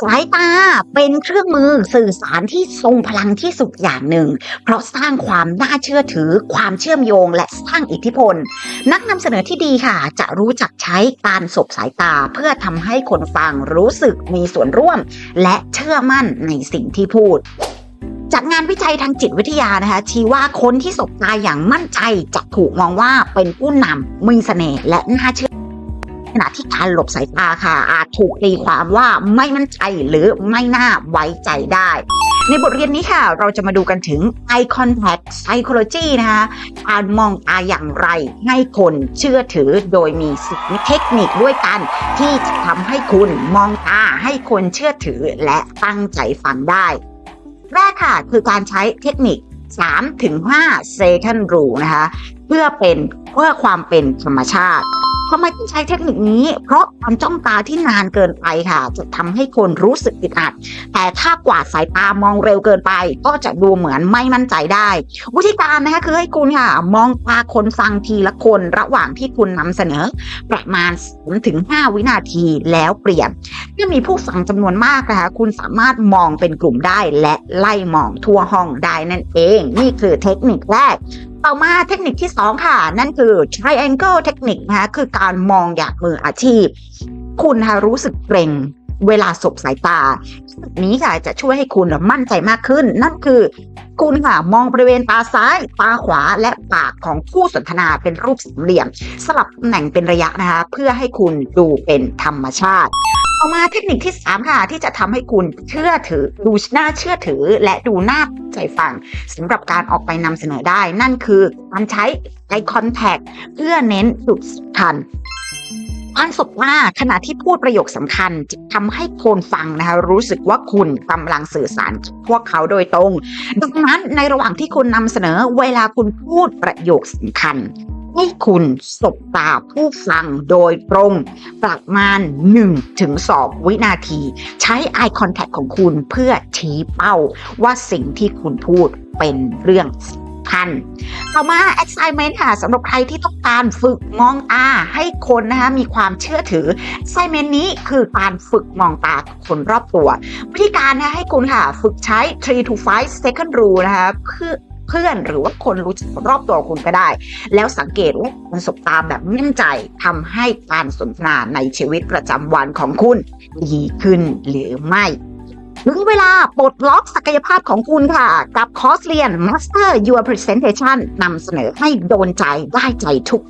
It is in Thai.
สายตาเป็นเครื่องมือสื่อสารที่ทรงพลังที่สุดอย่างหนึ่ง เพราะสร้างความน่าเชื่อถือ ความเชื่อมโยง และสร้างอิทธิพล นักนำเสนอที่ดีค่ะ จะรู้จักใช้การสบสายตาเพื่อทำให้คนฟังรู้สึกมีส่วนร่วม และเชื่อมั่นในสิ่งที่พูดจากงานวิจัยทางจิตวิทยานะคะชี้ว่าคนที่สบตาอย่างมั่นใจจะถูกมองว่าเป็นผู้นำมีเสน่ห์และน่าเชื่อ ขณะที่การหลบสายตาค่ะ อาจถูกตีความว่าไม่มั่นใจหรือไม่น่าไว้ใจได้ ในบทเรียนนี้ค่ะ เราจะมาดูกันถึง eye contact psychology นะคะการมองตาอย่างไร ให้คนเชื่อถือโดยมีสิเทคนิคด้วยกัน ที่จะทำให้คุณมองตาให้คนเชื่อถือและตั้งใจฟังได้ แรกค่ะคือการใช้เทคนิค3-5 second rule นะคะเพื่อเป็นเพื่อความเป็นธรรมชาติ ทำไมต้องใช้เทคนิคนี้ เพราะการจ้องตาที่นานเกินไปค่ะ จะทำให้คนรู้สึกอึดอัด แต่ถ้ากวาดสายตามองเร็วเกินไป ก็จะดูเหมือนไม่มั่นใจได้ วิธีการนะคะคือให้คุณค่ะ มองตาคนฟังทีละคนระหว่างที่คุณนำเสนอ ประมาณ3ถึง5วินาทีแล้วเปลี่ยน เมื่อมีผู้ฟังจำนวนมากนะคะ คุณสามารถมองเป็นกลุ่มได้และไล่มองทั่วห้องได้นั่นเอง นี่คือเทคนิคแรก ต่อมาเทคนิคที่ 2 ค่ะ นั่นคือ triangle เทคนิคนะคะคือการมองอย่างมืออาชีพ คุณนะคะรู้สึกเกรงเวลาสบสายตาจุดนี้ค่ะจะช่วยให้คุณมั่นใจมากขึ้น นั่นคือ คุณค่ะมองบริเวณตาซ้าย ตาขวาและปากของผู้สนทนาเป็นรูปสามเหลี่ยม สลับตำแหน่งเป็นระยะนะคะ เพื่อให้คุณดูเป็นธรรมชาติ ต่อมาเทคนิคที่ 3 ค่ะ ที่จะทำให้คุณเชื่อถือ ดูน่าเชื่อถือ และดูน่าใจฟังสำหรับการออกไปนำเสนอได้ นั่นคือการใช้ eye contact เพื่อเน้นจุดสำคัญการสบตาขณะที่พูดประโยคสำคัญจะทำให้คนฟังนะคะรู้สึกว่าคุณกำลังสื่อสารพวกเขาโดยตรง ดังนั้นในระหว่างที่คุณนำเสนอเวลาคุณพูดประโยคสำคัญ ให้คุณสบตาผู้ฟังโดยตรงประมาณ 1-2 วินาที ใช้ eye contact ของคุณเพื่อชี้เป้าว่าสิ่งที่คุณพูดเป็นเรื่องสำคัญต่อมา assignment ค่ะสำหรับใครที่ต้องการฝึกมองตาให้คนนะคะมีความเชื่อถือ assignment นี้คือการฝึกมองตาคนรอบตัว วิธีการนะให้คุณค่ะ ฝึกใช้ 3 to 5 second rule นะคะเพื่อ เพื่อนหรือว่าคนรู้จักรอบตัวคุณก็ได้ แล้วสังเกตว่าการสบตาแบบมั่นใจทำให้การสนทนาในชีวิตประจำวันของคุณดีขึ้นหรือไม่ถึงเวลาปลดล็อกศักยภาพของคุณค่ะ กับคอร์สเรียน Master Your Presentation นำเสนอให้โดนใจได้ใจทุก